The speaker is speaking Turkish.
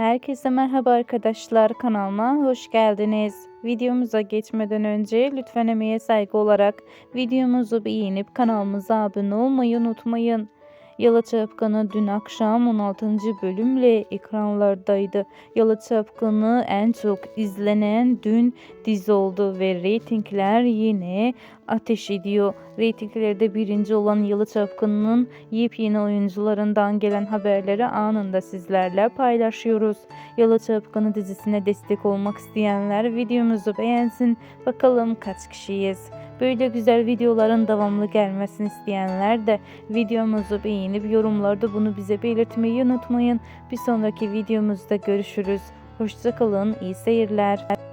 Herkese merhaba arkadaşlar kanalıma hoş geldiniz. Videomuza geçmeden önce lütfen emeğe saygı olarak videomuzu beğenip kanalımıza abone olmayı unutmayın. Yalı Çapkını dün akşam 16. bölümle ekranlardaydı. Yalı Çapkını en çok izlenen dün dizi oldu ve reytingler yine ateş ediyor. Reytinglerde birinci olan Yalı Çapkını'nın yepyeni oyuncularından gelen haberleri anında sizlerle paylaşıyoruz. Yalı Çapkını dizisine destek olmak isteyenler videomuzu beğensin. Bakalım kaç kişiyiz. Böyle güzel videoların devamlı gelmesini isteyenler de videomuzu beğenip yorumlarda bunu bize belirtmeyi unutmayın. Bir sonraki videomuzda görüşürüz. Hoşçakalın, iyi seyirler.